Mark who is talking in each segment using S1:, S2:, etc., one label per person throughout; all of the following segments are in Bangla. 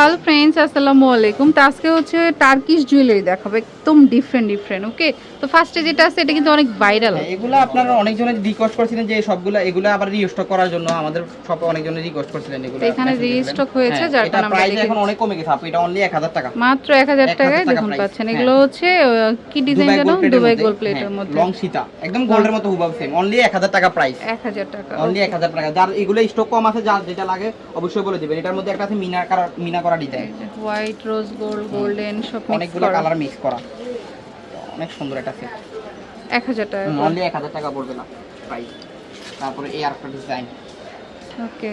S1: হ্যালো ফ্রেন্ডস আসসালামু আলাইকুম। তো আজকে হচ্ছে টার্কিশ জুয়েলারি দেখাবো একদম ডিফারেন্ট ডিফারেন্ট ওকে তো ফার্স্টে যেটা আছে এটা কিন্তু অনেক ভাইরাল
S2: হ্যাঁ, এগুলো আপনারা অনেকজনের রিকোয়েস্ট করছিলেন যে সবগুলো এগুলো আবার রিস্টক করার জন্য। আমাদের শপে অনেকজনের রিকোয়েস্ট করছিলেন এগুলো।
S1: এখানে restock হয়েছে,
S2: হ্যাঁ,
S1: যার কারণে আমরা
S2: প্রাইস এখন অনেক কমে গেছে আপু এটা অনলি 1000 টাকা।
S1: মাত্র এক হাজার
S2: 1000
S1: টাকায়
S2: টাকা
S1: দেখুন পাচ্ছেন।
S2: হ্যাঁ।
S1: এগুলো হচ্ছে কি ডিজাইন জানো? দুবাই গোল্ড প্লেটের মধ্যে।
S2: লং সীতা। একদম গোল্ডের মতো হুবাব সেম অনলি 1000 টাকা প্রাইস
S1: এক হাজার টাকা
S2: অনলি 1000 টাকা। যার এগুলো স্টক কম আছে যার যেটা লাগে অবশ্যই বলে দিবেন। এটার মধ্যে একটা আছে মিনা করা মিনা করা design
S1: white rose gold golden সব মিক্স
S2: অনেকগুলো কালার মিক্স করা। অনেক সুন্দর এটা সেট
S1: এক হাজার টাকা
S2: অনলি 1000 টাকা পড়বে না প্রাইস তারপরে এই আরেকটা ডিজাইন
S1: ওকে।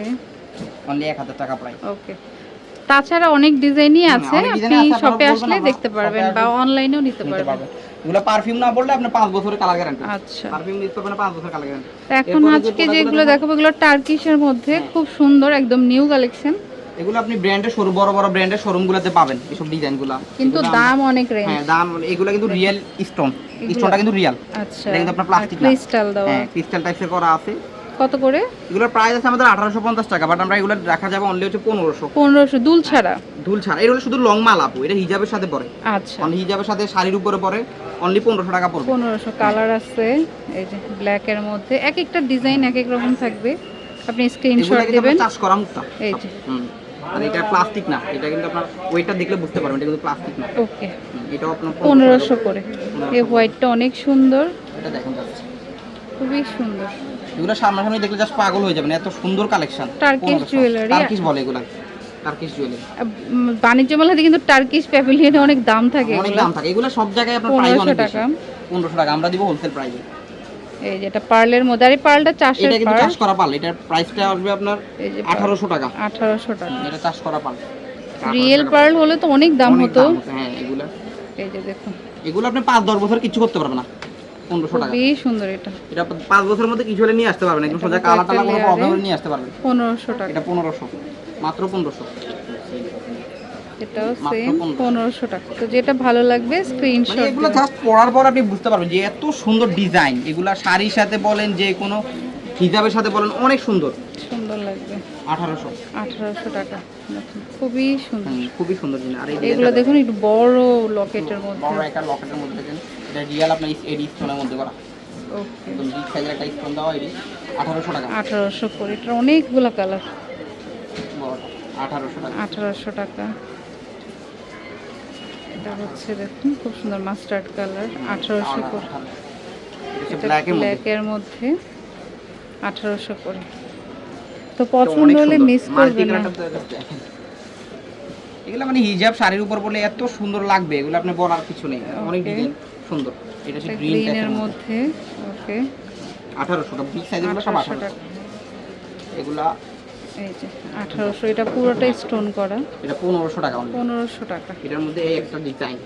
S2: অনলি 1000 টাকা প্রাইস
S1: ওকে। তাছাড়া অনেক ডিজাইনই আছে আপনি শপে আসলে দেখতে পারবেন বা অনলাইনেও নিতে
S2: নিতে
S1: পারবেন।
S2: পারবেন। এগুলো পারফিউম না বললে আপনি 5 বছরের কালার গ্যারান্টি
S1: আচ্ছা।
S2: পারফিউম ইউজ করবেন না 5 বছরের কালার গ্যারান্টি
S1: এখন আজকে যেগুলো
S2: গুলো
S1: দেখাবো এগুলো টার্কিশের মধ্যে খুব সুন্দর একদম নিউ কালেকশন
S2: এগুলো আপনি ব্র্যান্ডের শোরুম বড় বড় ব্র্যান্ডের শোরুমগুলোতে পাবেন এসব ডিজাইনগুলো
S1: কিন্তু দাম অনেক রেঞ্জ
S2: হ্যাঁ দাম এগুলো কিন্তু রিয়েল স্টোন স্টোনটা কিন্তু রিয়েল
S1: আচ্ছা।
S2: এটা কিন্তু আপনার plastic না।
S1: ক্রিস্টাল দেওয়া।
S2: হ্যাঁ ক্রিস্টাল টাইপসের করা আছে।
S1: কত করে?
S2: এগুলোর প্রাইস আছে আমাদের 1850 টাকা বাট আমরা এগুলো রাখা যাবে অনলি হচ্ছে 1500
S1: পনেরোশো দুল ছাড়া?
S2: দুল ছাড়া। এটা হলো শুধু লং মাল আপু এটা হিজাবের সাথে পরে।
S1: আচ্ছা।
S2: অনলি হিজাবের সাথে শাড়ির উপরে পরে অনলি 1500 টাকা পড়বে।
S1: পনেরোশো কালার আছে এই যে ব্ল্যাক এর মধ্যে। এক একটা ডিজাইন এক এক রকম থাকবে। আপনি স্ক্রিনশট দিবেন।
S2: চাষ করা মুক্তা।
S1: এই যে।
S2: হুম। আর এটা প্লাস্টিক না এটা কিন্তু আপনার ওইটা দেখলে বুঝতে পারবেন এটা কিন্তু প্লাস্টিক না।
S1: ওকে
S2: এটাও আপনার
S1: পনেরোশো করে। এই হোয়াইটটা অনেক সুন্দর।
S2: এটা দেখেন
S1: খুবই সুন্দর।
S2: এগুলো সামনাসামনি দেখলে জাস্ট পাগল হয়ে যাবেন এত সুন্দর কালেকশন
S1: Turkish jewelry।
S2: টার্কিশ বলে এগুলো। টার্কিশ জুয়েলারি
S1: বাণিজ্য মেলাতে কিন্তু টার্কিশ প্যাভিলিয়নে অনেক দাম থাকে
S2: অনেক দাম থাকে। এগুলো সব জায়গায় আপনার প্রাইস অনেক বেশি।
S1: টাকা।
S2: 1500 টাকা আমরা দিব হোলসেল প্রাইসে
S1: এই যেটা পার্লের মধ্যে আর এই পার্লটা চাষের
S2: এটা কিন্তু চাষ করা পাল এটার প্রাইসটা আসবে আপনার
S1: এই যে
S2: 1800 টাকা।
S1: আঠারোশো টাকা।
S2: এটা চাষ করা পাল।
S1: রিয়েল পার্ল হলে তো অনেক দাম হতো।
S2: হ্যাঁ এগুলো।
S1: এই যে দেখুন।
S2: এগুলো আপনি 5 10 বছর কিছু করতে পারবেন না। 1500 টাকা।
S1: খুবই সুন্দর এটা।
S2: এটা 5 বছরের মধ্যে কিছু হলে নিয়ে আসতে পারবেন। একদম সোজা টালা কোনো প্রবলেম নিয়ে আসতে পারবেন।
S1: পনেরোশো টাকা।
S2: এটা 1500 মাত্র 1500
S1: এটাও সেম
S2: 1500
S1: পনেরোশো টাকা। তো যেটা ভালো লাগবে
S2: মানে
S1: স্ক্রিনশট
S2: এগুলো জাস্ট পরার পর আপনি বুঝতে পারবেন যে এত সুন্দর ডিজাইন এগুলা শাড়ির সাথে বলেন যে কোনো হিজাবের সাথে বলেন অনেক সুন্দর।
S1: সুন্দর লাগবে।
S2: আঠারোশো।
S1: আঠারোশো টাকা। খুবই সুন্দর।
S2: খুবই সুন্দর জিনিস আর এই
S1: এগুলো দেখুন একটু বড় লকেটের মধ্যে
S2: বড় একটা লকেটের মধ্যে দেখেন। এটা রিয়াল আপনার এডি স্টোনের মধ্যে করা।
S1: ওকে
S2: বিগ সাইজের একটা স্টোন দেওয়া এডি আঠারোশো টাকা।
S1: আঠারোশো করে। এটার অনেকগুলো কালার
S2: আঠারোশো টাকা।
S1: আঠারোশো টাকা। এটা হচ্ছে দেখুন খুব সুন্দর মাস্টার্ড কালার আঠারোশো করে। এটা
S2: ব্ল্যাকের মধ্যে?
S1: আঠারোশো করে। তো পছন্দ হলে মিস করবে না।
S2: এগুলো মানে হিজাব শাড়ির উপর বলে এত সুন্দর লাগবে এগুলো আপনি বলার কিছু নেই। অনেক ডিজাইন সুন্দর। এটা হচ্ছে গ্রিন
S1: গ্রিনের মধ্যে। ওকে
S2: বিগ সব এগুলা
S1: এই যে আঠারোশো এটা পুরোটাই স্টোন করা।
S2: এটা পনেরোশো টাকা।
S1: পনেরোশো টাকা।
S2: এটার মধ্যে এই একটা ডিজাইন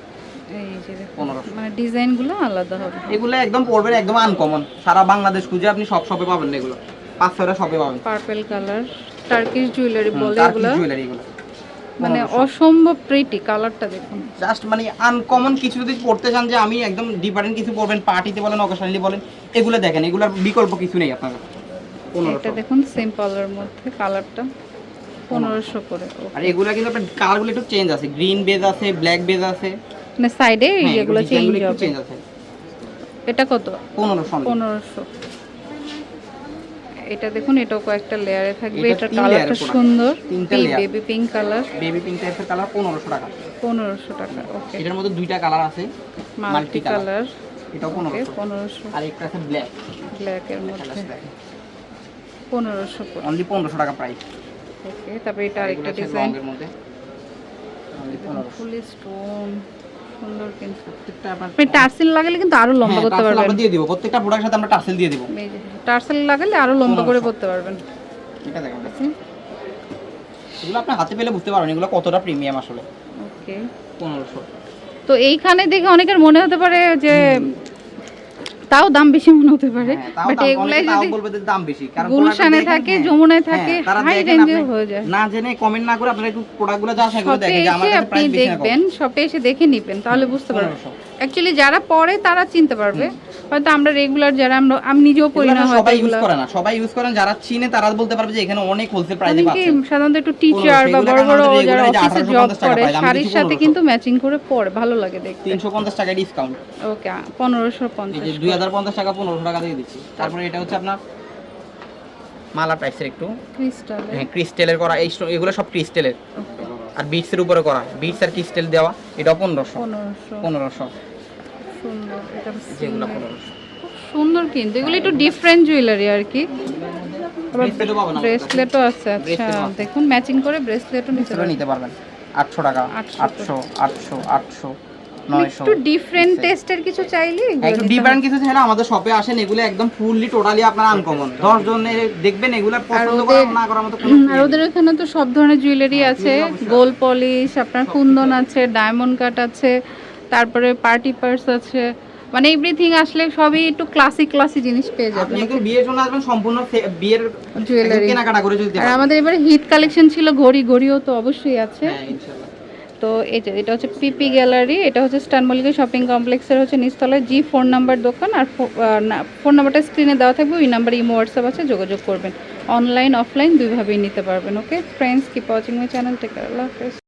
S1: এই যে
S2: পনেরোশো।
S1: মানে ডিজাইনগুলো আলাদা হবে।
S2: এগুলো একদম পড়বেন একদম আনকমন সারা বাংলাদেশ খুঁজে আপনি সব শপে পাবেন না এগুলো। পাঁচ ছয়টা শপে পাবেন।
S1: পার্পল কালার টার্কিশ জুয়েলারি বলে এগুলো।
S2: জুয়েলারি এগুলো।
S1: মানে অসম্ভব প্রিটি কালারটা দেখুন।
S2: জাস্ট মানে আনকমন কিছু যদি পড়তে চান যে আমি একদম ডিফারেন্ট কিছু পড়বেন পার্টিতে বলেন অকেশনালি বলেন এগুলো দেখেন এগুলোর বিকল্প কিছু নেই আপনার
S1: এটা দেখুন সেম কালারের মধ্যে কালারটা পনেরোশো করে।
S2: আর এগুলো কিন্তু আপনার কালারগুলো একটু চেঞ্জ আছে। গ্রিন বেজ আছে ব্ল্যাক বেজ আছে।
S1: মানে সাইডে এগুলো চেঞ্জ হবে।
S2: আছে।
S1: এটা কত?
S2: পনেরোশো
S1: পনেরোশো। এটা দেখুন এটাও কয়েকটা লেয়ারে থাকবে।
S2: এটা
S1: কালারটা সুন্দর। Baby pink colour
S2: baby pink টাইপের কালার পনেরোশো টাকা।
S1: পনেরোশো টাকা ওকে
S2: এটার মধ্যে দুইটা কালার আছে।
S1: মাল্টি কালার
S2: এটাও পনেরোশো।
S1: পনেরোশো।
S2: আর একটা আছে ব্ল্যাক
S1: ব্ল্যাকের মধ্যে। পনেরোশো
S2: অনলি পনেরোশো টাকা প্রাইস
S1: ওকে তারপরে এটা আরেকটা ডিজাইন
S2: 1500
S1: ফুল স্টোন সুন্দর কিন্তু।
S2: প্রত্যেকটা আপনার
S1: আপনি টার্সেল লাগালে কিন্তু আরও লম্বা
S2: হ্যাঁ,
S1: করতে পারবেন।
S2: আমরা দিয়ে দিব প্রত্যেকটা প্রোডাক্টের সাথে আমরা টার্সেল দিয়ে দিব।
S1: টার্সেল লাগালে আরও লম্বা করে করতে পারবেন।
S2: এটা দেখেন। এগুলো আপনি হাতে পেলে বুঝতে পারবেন এগুলো কতটা প্রিমিয়াম আসলে।
S1: ওকে
S2: পনেরোশো।
S1: তো এইখানে দেখে অনেকের মনে হতে পারে যে তাও দাম বেশি মনে হতে পারে।
S2: হ্যাঁ,
S1: বাট
S2: দাম-
S1: এগুলাই যদি
S2: বলবে দাম বেশি কারণ
S1: গুলশানে থাকে
S2: হ্যাঁ,
S1: যমুনায়
S2: হ্যাঁ,
S1: থাকে হাই রেঞ্জে হয়ে যায়।
S2: না জেনে কমেন্ট না করে আপনারা একটু প্রোডাক্টগুলো যা দেখেন যে আমাদের
S1: আপনি
S2: প্রাইস বেশি
S1: দেখবেন শপে এসে দেখে নিবেন তাহলে বুঝতে পারবেন। অ্যাকচুয়ালি যারা পরে তারা চিনতে পারবে। হয়তো আমরা রেগুলার যারা আমরা আমি নিজেও পড়ি না
S2: সবাই ইউজ করে না। সবাই ইউজ করেন যারা চিনে তারা বলতে পারবে যে এখানে অনেক হোলসেল প্রাইসে পাচ্ছেন
S1: সাধারণত একটু টিচার বা বড় বড় যারা অফিসে জব করে শাড়ির সাথে কিন্তু ম্যাচিং করে পরে ভালো লাগে দেখতে।
S2: তিনশো পঞ্চাশ টাকা ডিসকাউন্ট
S1: ওকে পনেরোশো
S2: এই
S1: পঞ্চাশ
S2: যে দুই হাজার পঞ্চাশ টাকা পনেরোশো টাকা দিয়ে দিচ্ছি। তারপরে এটা হচ্ছে আপনার মালা টাইপসের একটু।
S1: ক্রিস্টাল
S2: হ্যাঁ ক্রিস্টেলের করা। এই এগুলো সব ক্রিস্টেলের আর বিটসের উপরে করা। বিটস আর ক্রিস্টেল দেওয়া এটা পনেরোশো।
S1: পনেরোশো।
S2: পনেরোশো।
S1: সুন্দর এটা
S2: যেগুলো
S1: খুব সুন্দর কিন্তু এগুলো একটু ডিফারেন্ট জুয়েলারি আর কি। ব্রেসলেটও আছে আচ্ছা। দেখুন ম্যাচিং করে ব্রেসলেটও নিতে পারবেন।
S2: আটশো টাকা আটশো আটশো আটশো
S1: একটু ডিফারেন্ট টেস্টের কিছু চাইলে
S2: একটু ডিফারেন্ট কিছু চাইলে আমাদের শপে আসেন এগুলো একদম ফুললি টোটালি আপনার আনকমন দশ জনে দেখবেন এগুলো পছন্দ করা
S1: ওদের-
S2: না করার মতো
S1: আর ওদের ওখানে তো সব ধরনের জুয়েলারি আছে। গোল্ড পলিশ আপনার কুন্দন আছে। ডায়মন্ড কাট আছে। তারপরে পার্টি পার্স আছে। মানে এভরিথিং আসলে সবই একটু ক্লাসিক ক্লাসি জিনিস পেয়ে
S2: আপনি
S1: যাবেন
S2: একদম বিয়ের জন্য আসবেন সম্পূর্ণ বিয়ের
S1: জুয়েলারি
S2: কেনাকাটা করে যদি
S1: আর আমাদের এবারে হিট কালেকশন ছিল ঘড়ি ঘড়িও তো অবশ্যই আছে।
S2: হ্যাঁ
S1: তো এই যে এটা হচ্ছে পিপি গ্যালারি এটা হচ্ছে স্টান মল্লিকা শপিং কমপ্লেক্সের হচ্ছে নিচতলায় জি ফোন নাম্বার দোকান আর ফোন নাম্বারটা স্ক্রিনে দেওয়া থাকবে ওই নাম্বারে ইমো হোয়াটসঅ্যাপ আছে যোগাযোগ করবেন। অনলাইন অফলাইন দুইভাবেই নিতে পারবেন okay friends keep watching my channel take আল্লাহ হাফেজ।